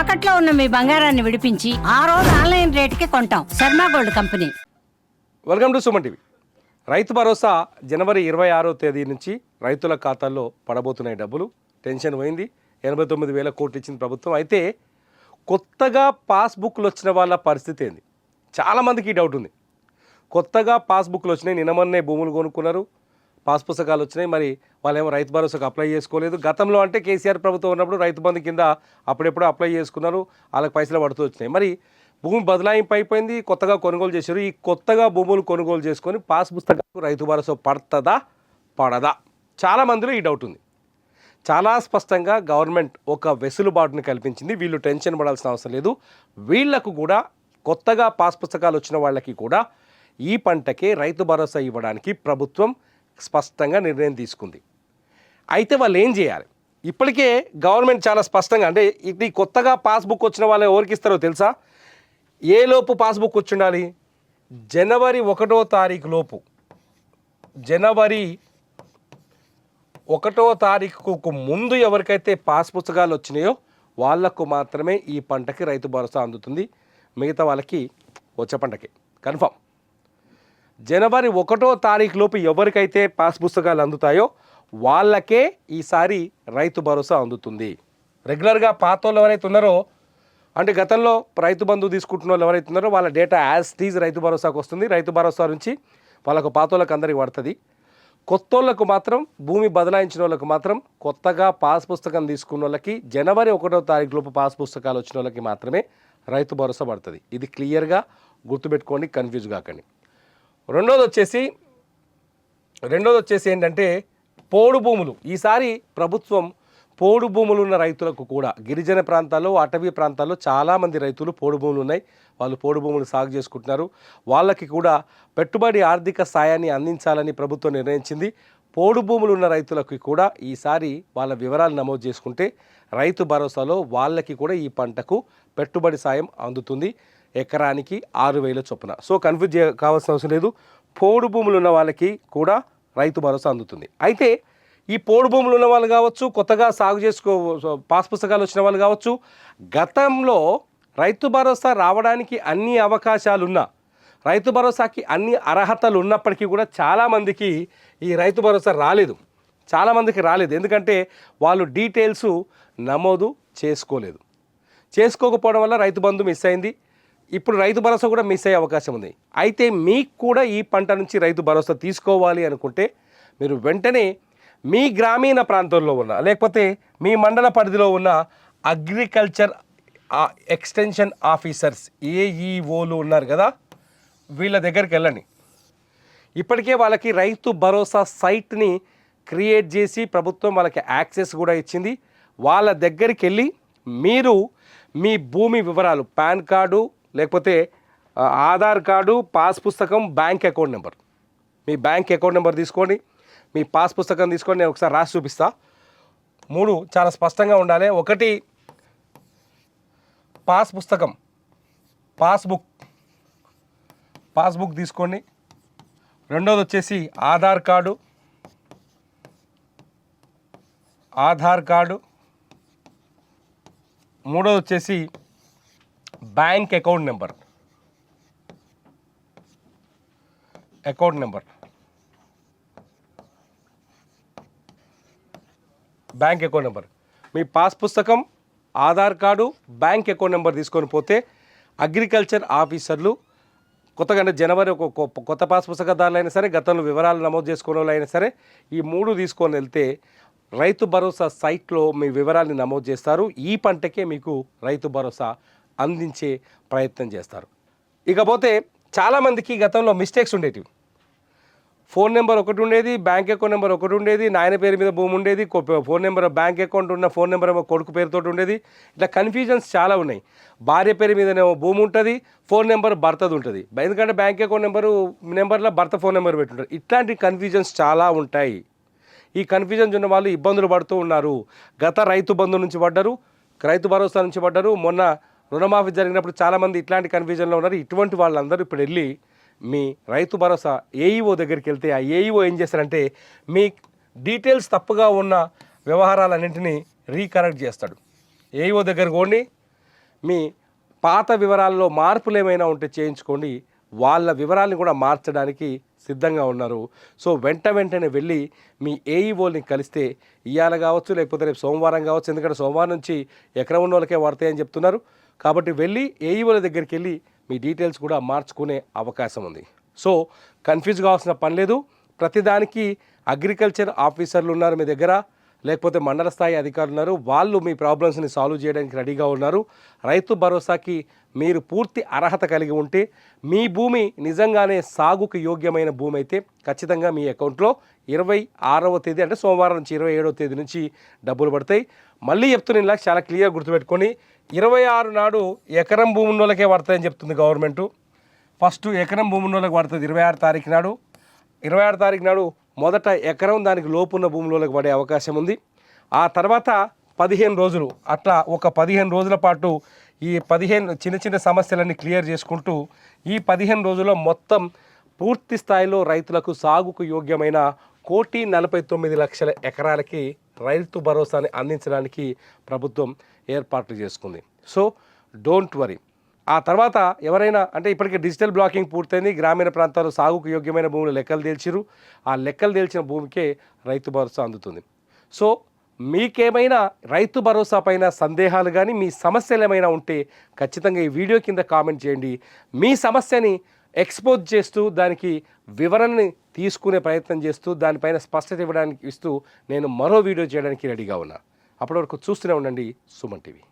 తాకట్లో ఉన్న మీ బంగారాన్ని విడిపించి ఆ రోజు ఆన్లైన్ రేటుకి కొంటాం. Sharma gold company. Welcome to Suman TV. Rythu Bharosa జనవరి ఇరవై ఆరో తేదీ నుంచి రైతుల ఖాతాల్లో పడబోతున్నాయి డబ్బులు. టెన్షన్ పోయింది. ఎనభై తొమ్మిది వేల కోట్లు ఇచ్చింది ప్రభుత్వం. అయితే కొత్తగా పాస్బుక్లు వచ్చిన వాళ్ళ పరిస్థితి ఏంది? చాలామందికి డౌట్ ఉంది. కొత్తగా పాస్బుక్లు వచ్చినాయి. నిన్నమన్నే భూములు కొనుక్కున్నారు. పాస్ పుస్తకాలు వచ్చినాయి. మరి వాళ్ళేమో రైతు భరోసాకు అప్లై చేసుకోలేదు. గతంలో అంటే కేసీఆర్ ప్రభుత్వం ఉన్నప్పుడు రైతు బంధు కింద అప్పుడెప్పుడు అప్లై చేసుకున్నారు. వాళ్ళకి పైసలు పడుతూ వచ్చినాయి. మరి భూమి బదలాయింపు అయిపోయింది. కొత్తగా కొనుగోలు చేశారు. ఈ కొత్తగా భూములు కొనుగోలు చేసుకొని పాస్ పుస్తకాలకు రైతు భరోసా పడుతుందా? పడదా? చాలా మందిలో ఈ డౌట్ ఉంది. చాలా స్పష్టంగా గవర్నమెంట్ ఒక వెసులుబాటుని కల్పించింది. వీళ్ళు టెన్షన్ పడాల్సిన అవసరం లేదు. వీళ్ళకు కూడా కొత్తగా పాస్ పుస్తకాలు వచ్చిన వాళ్ళకి కూడా ఈ పంటకే రైతు భరోసా ఇవ్వడానికి ప్రభుత్వం స్పష్టంగా నిర్ణయం తీసుకుంది. అయితే వాళ్ళు ఏం చేయాలి? ఇప్పటికే గవర్నమెంట్ చాలా స్పష్టంగా అంటే ఇది కొత్తగా పాస్బుక్ వచ్చిన వాళ్ళు ఎవరికి ఇస్తారో తెలుసా? ఏ లోపు పాస్బుక్ వచ్చి ఉండాలి? జనవరి ఒకటో తారీఖు లోపు. జనవరి ఒకటో తారీఖుకు ముందు ఎవరికైతే పాస్ పుస్తకాలు వచ్చినాయో వాళ్ళకు మాత్రమే ఈ పంటకి రైతు భరోసా అందుతుంది. మిగతా వాళ్ళకి వచ్చే పంటకి. కన్ఫామ్ జనవరి ఒకటో తారీఖు లోపు ఎవరికైతే పాస్ పుస్తకాలు అందుతాయో వాళ్ళకే ఈసారి రైతు భరోసా అందుతుంది. రెగ్యులర్గా పాత వాళ్ళు ఎవరైతే ఉన్నారో అంటే గతంలో రైతు బంధు తీసుకుంటున్న వాళ్ళు ఎవరైతే ఉన్నారో వాళ్ళ డేటా యాజ్ టీజ్ రైతు భరోసాకు వస్తుంది. రైతు భరోసా నుంచి వాళ్ళకు పాతోళ్ళకి అందరికి పడుతుంది. కొత్తోళ్ళకు మాత్రం భూమి బదలాయించిన వాళ్ళకు మాత్రం కొత్తగా పాస్ పుస్తకం తీసుకున్న వాళ్ళకి జనవరి ఒకటో తారీఖు లోపు పాస్ పుస్తకాలు వచ్చిన వాళ్ళకి మాత్రమే రైతు భరోసా పడుతుంది. ఇది క్లియర్గా గుర్తుపెట్టుకోండి కన్ఫ్యూజ్ కాకండి. రెండోది వచ్చేసి రెండోది వచ్చేసి ఏంటంటే పోడు భూములు ఈసారి ప్రభుత్వం పోడు భూములు ఉన్న రైతులకు కూడా గిరిజన ప్రాంతాల్లో అటవీ ప్రాంతాల్లో చాలామంది రైతులు పోడు భూములు ఉన్నాయి. వాళ్ళు పోడు భూములు సాగు చేసుకుంటున్నారు. వాళ్ళకి కూడా పెట్టుబడి ఆర్థిక సాయాన్ని అందించాలని ప్రభుత్వం నిర్ణయించింది. పోడు భూములు ఉన్న రైతులకు కూడా ఈసారి వాళ్ళ వివరాలు నమోదు చేసుకుంటే రైతు భరోసాలో వాళ్ళకి కూడా ఈ పంటకు పెట్టుబడి సాయం అందుతుంది. ఎకరానికి ఆరు వేల చొప్పున. సో కన్ఫ్యూజ్ కావాల్సిన అవసరం లేదు. పోడు భూములు ఉన్న వాళ్ళకి కూడా రైతు భరోసా అందుతుంది. అయితే ఈ పోడు భూములు ఉన్న వాళ్ళు కావచ్చు కొత్తగా సాగు చేసుకో పాస్ పుస్తకాలు వచ్చిన వాళ్ళు కావచ్చు గతంలో రైతు భరోసా రావడానికి అన్ని అవకాశాలున్నా రైతు భరోసాకి అన్ని అర్హతలు ఉన్నప్పటికీ కూడా చాలామందికి ఈ రైతు భరోసా రాలేదు. చాలామందికి రాలేదు. ఎందుకంటే వాళ్ళు డీటెయిల్స్ నమోదు చేసుకోలేదు. చేసుకోకపోవడం వల్ల రైతు బంధు మిస్ అయింది. ఇప్పుడు రైతు భరోసా కూడా మిస్ అయ్యే అవకాశం ఉంది. అయితే మీకు కూడా ఈ పంట నుంచి రైతు భరోసా తీసుకోవాలి అనుకుంటే మీరు వెంటనే మీ గ్రామీణ ప్రాంతంలో ఉన్న లేకపోతే మీ మండల పరిధిలో ఉన్న అగ్రికల్చర్ ఎక్స్టెన్షన్ ఆఫీసర్స్ ఏఈఓలు ఉన్నారు కదా వీళ్ళ దగ్గరికి వెళ్ళండి. ఇప్పటికే వాళ్ళకి రైతు భరోసా సైట్ని క్రియేట్ చేసి ప్రభుత్వం వాళ్ళకి యాక్సెస్ కూడా ఇచ్చింది. వాళ్ళ దగ్గరికి వెళ్ళి మీరు మీ భూమి వివరాలు పాన్ కార్డు లేకపోతే ఆధార్ కార్డు పాస్ పుస్తకం బ్యాంక్ అకౌంట్ నెంబర్. మీ బ్యాంక్ అకౌంట్ నెంబర్ తీసుకోండి. మీ పాస్ పుస్తకం తీసుకొని నేను ఒకసారి రాసి చూపిస్తా. మూడు చాలా స్పష్టంగా ఉండాలి. ఒకటి పాస్ పుస్తకం పాస్బుక్ పాస్బుక్ తీసుకోండి. రెండోది వచ్చేసి ఆధార్ కార్డు ఆధార్ కార్డు. మూడోది వచ్చేసి bank account number. Account number. Bank account number. మీ పాస్ పుస్తకం Aadhaar card bank account number తీసుకొని పోతే అగ్రికల్చర్ ఆఫీసర్లు కొత్తగా అంటే జనవరి ఒక కొత్త పాస్ పుస్తకదారులు అయినా సరే గతంలో వివరాలు నమోదు చేసుకునే వాళ్ళు అయినా సరే ఈ మూడు తీసుకొని వెళ్తే రైతు భరోసా సైట్లో మీ వివరాల్ని నమోదు చేస్తారు. ఈ పంటకే మీకు రైతు భరోసా అందించే ప్రయత్నం చేస్తారు. ఇకపోతే చాలామందికి గతంలో మిస్టేక్స్ ఉండేటివి. ఫోన్ నెంబర్ ఒకటి ఉండేది బ్యాంక్ అకౌంట్ నెంబర్ ఒకటి ఉండేది నాయన పేరు మీద భూమి ఉండేది ఫోన్ నెంబర్ బ్యాంక్ అకౌంట్ ఉన్న ఫోన్ నెంబర్ ఏమో కొడుకు పేరుతో ఉండేది. ఇట్లా కన్ఫ్యూజన్స్ చాలా ఉన్నాయి. భార్య పేరు మీదనేమో భూమి ఉంటుంది ఫోన్ నెంబర్ భర్తది ఉంటుంది. ఎందుకంటే బ్యాంక్ అకౌంట్ నెంబరు నెంబర్లో భర్త ఫోన్ నెంబర్ పెట్టుంటారు. ఇట్లాంటి కన్ఫ్యూజన్స్ చాలా ఉంటాయి. ఈ కన్ఫ్యూజన్స్ ఉన్న వాళ్ళు ఇబ్బందులు పడుతూ ఉన్నారు. గత రైతు బంధు నుంచి పడ్డారు రైతు భరోసా నుంచి పడ్డారు. మొన్న రుణమాఫీ జరిగినప్పుడు చాలామంది ఇట్లాంటి కన్ఫ్యూజన్లో ఉన్నారు. ఇటువంటి వాళ్ళందరూ ఇప్పుడు వెళ్ళి మీ రైతు భరోసా ఏఈఓ దగ్గరికి వెళ్తే ఆ ఏఈఓ ఏం చేస్తారంటే మీ డీటెయిల్స్ తప్పుగా ఉన్న వ్యవహారాలన్నింటినీ రీకరెక్ట్ చేస్తాడు. ఏఈఓ దగ్గరకు కొండి మీ పాత వివరాల్లో మార్పులు ఏమైనా ఉంటే చేయించుకోండి. వాళ్ళ వివరాలను కూడా మార్చడానికి సిద్ధంగా ఉన్నారు. సో వెంట వెంటనే వెళ్ళి మీ ఏఈఓని కలిస్తే ఇవాళ కావచ్చు లేకపోతే రేపు సోమవారం కావచ్చు ఎందుకంటే సోమవారం నుంచి ఎకరం ఉన్న వాళ్ళకే వాడతాయని చెప్తున్నారు. కాబట్టి వెళ్ళి ఏఈఓల దగ్గరికి వెళ్ళి మీ డీటెయిల్స్ కూడా మార్చుకునే అవకాశం ఉంది. సో కన్ఫ్యూజ్ కావాల్సిన పని లేదు. ప్రతిదానికి అగ్రికల్చర్ ఆఫీసర్లు ఉన్నారు మీ దగ్గర. లేకపోతే మండల స్థాయి అధికారులు ఉన్నారు. వాళ్ళు మీ ప్రాబ్లమ్స్ని సాల్వ్ చేయడానికి రెడీగా ఉన్నారు. రైతు భరోసాకి మీరు పూర్తి అర్హత కలిగి ఉంటే మీ భూమి నిజంగానే సాగుకు యోగ్యమైన భూమి అయితే ఖచ్చితంగా మీ అకౌంట్లో ఇరవై ఆరవ తేదీ అంటే సోమవారం నుంచి ఇరవై ఏడవ తేదీ నుంచి డబ్బులు పడతాయి. మళ్ళీ చెప్తున్న ఇలా చాలా క్లియర్ గుర్తుపెట్టుకొని ఇరవై ఆరు నాడు ఎకరం భూమి ఉన్న వాళ్ళకే పడతాయని చెప్తుంది గవర్నమెంటు ఫస్ట్ ఎకరం భూమి ఉన్న వాళ్ళకి పడుతుంది ఇరవై ఆరు తారీఖు నాడు. ఇరవై ఆరు తారీఖు నాడు మొదట ఎకరం దానికి లోపున్న భూములకు పడే అవకాశం ఉంది. ఆ తర్వాత పదిహేను రోజులు అట్లా ఒక పదిహేను రోజుల పాటు ఈ పదిహేను చిన్న చిన్న సమస్యలన్నీ క్లియర్ చేసుకుంటూ ఈ పదిహేను రోజుల్లో మొత్తం పూర్తి స్థాయిలో రైతులకు సాగుకు యోగ్యమైన కోటి నలభై తొమ్మిది లక్షల ఎకరాలకి రైతు భరోసాని అందించడానికి ప్రభుత్వం ఏర్పాట్లు చేసుకుంది. So don't worry. ఆ తర్వాత ఎవరైనా అంటే ఇప్పటికే డిజిటల్ బ్లాకింగ్ పూర్తయింది. గ్రామీణ ప్రాంతాల్లో సాగుకు యోగ్యమైన భూములు లెక్కలు తేల్చిరు ఆ లెక్కలు తేల్చిన భూమికే రైతు భరోసా అందుతుంది. సో మీకేమైనా రైతు భరోసా పైన సందేహాలు కానీ మీ సమస్యలు ఏమైనా ఉంటే ఖచ్చితంగా ఈ వీడియో కింద కామెంట్ చేయండి. మీ సమస్యని ఎక్స్పోజ్ చేస్తూ దానికి వివరణని తీసుకునే ప్రయత్నం చేస్తూ దానిపైన స్పష్టత ఇవ్వడానికి ఇస్తూ నేను మరో వీడియో చేయడానికి రెడీగా ఉన్నా. అప్పటి వరకు చూస్తూనే ఉండండి సుమన్ టీవీ.